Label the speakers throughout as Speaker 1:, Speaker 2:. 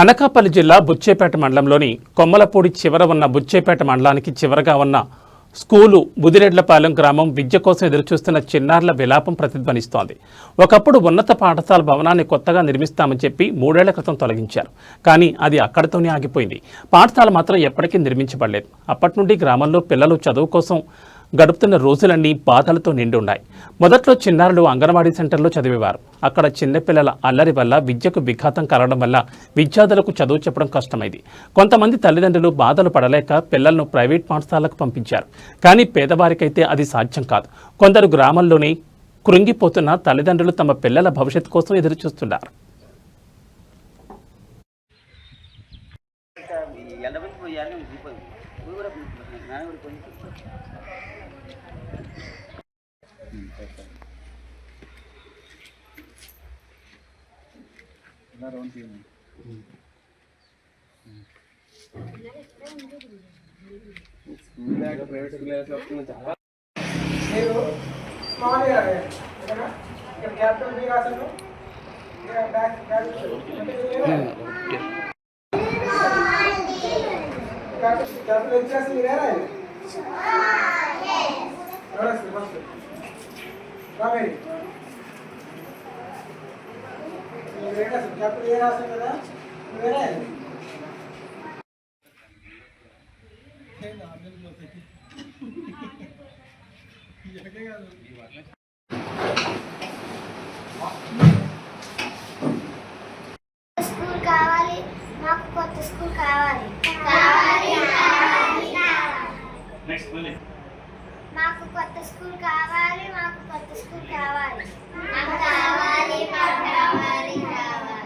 Speaker 1: అనకాపల్లి జిల్లా బుచ్చేపేట మండలంలోని కొమ్మలపూడి చివర ఉన్న బుచ్చేపేట మండలానికి చివరగా ఉన్న స్కూలు బుదిరెడ్లపాలెం గ్రామం విద్య కోసం ఎదురుచూస్తున్న చిన్నారుల విలాపం ప్రతిధ్వనిస్తోంది. ఒకప్పుడు ఉన్నత పాఠశాల భవనాన్ని కొత్తగా నిర్మిస్తామని చెప్పి మూడేళ్ళ క్రితం తొలగించారు. కానీ అది అక్కడితోనే ఆగిపోయింది. పాఠశాల మాత్రం ఎప్పటికీ నిర్మించబడలేదు. అప్పటి నుండి గ్రామంలో పిల్లలు చదువు కోసం గడుపుతున్న రోజులన్నీ బాధలతో నిండి ఉన్నాయి మొదట్లో చిన్నారులు అంగన్వాడీ సెంటర్లో చదివేవారు. అక్కడ చిన్నపిల్లల అల్లరి వల్ల విద్యకు విఘాతం కలగడం వల్ల విద్యార్థులకు చదువు చెప్పడం కష్టమైంది. కొంతమంది తల్లిదండ్రులు బాధలు పడలేక పిల్లలను ప్రైవేట్ పాఠశాలకు పంపించారు. కానీ పేదవారికైతే అది సాధ్యం కాదు. కొందరు గ్రామంలోనే కృంగిపోతున్న తల్లిదండ్రులు తమ పిల్లల భవిష్యత్తు కోసం ఎదురుచూస్తున్నారు.
Speaker 2: ఎండబెట్టి పోయాలి దిగిపోయి నువ్వు కూడా నాన్న కూడా కొంచెం
Speaker 3: మీరు స్మాల్ చేయాలి ఓకేనా ఇక్కడ క్యాపిటల్ బి రాశాను ఇక్కడ బ్యాక్ ఎవరు రాస్తారు ఫస్ట్ రావేరి మీరు ఏం రాశారు క్యాపిటల్ ఏ రాశారు కదా మీరు రాయాలి
Speaker 4: స్కూల్ కావాలి మాకు కొత్త స్కూల్ కావాలి మాకు కొత్త స్కూల్ కావాలి మాకు కొత్త స్కూల్ కావాలి మాకు కావాలి మాకు కావాలి కావాలి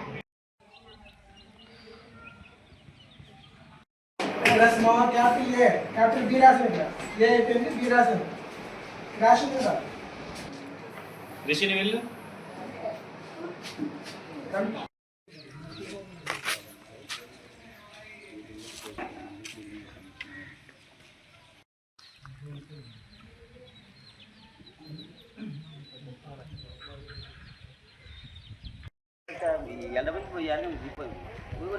Speaker 3: ఇక్కడ small capital A capital B రాశాను ఇక్కడ ఏ అయిపోయింది బి రాశాను రాసింది కదా
Speaker 5: రిషిని వెళ్ళు
Speaker 2: ఎండబెట్టి పోయాలి దిగిపోయి నువ్వు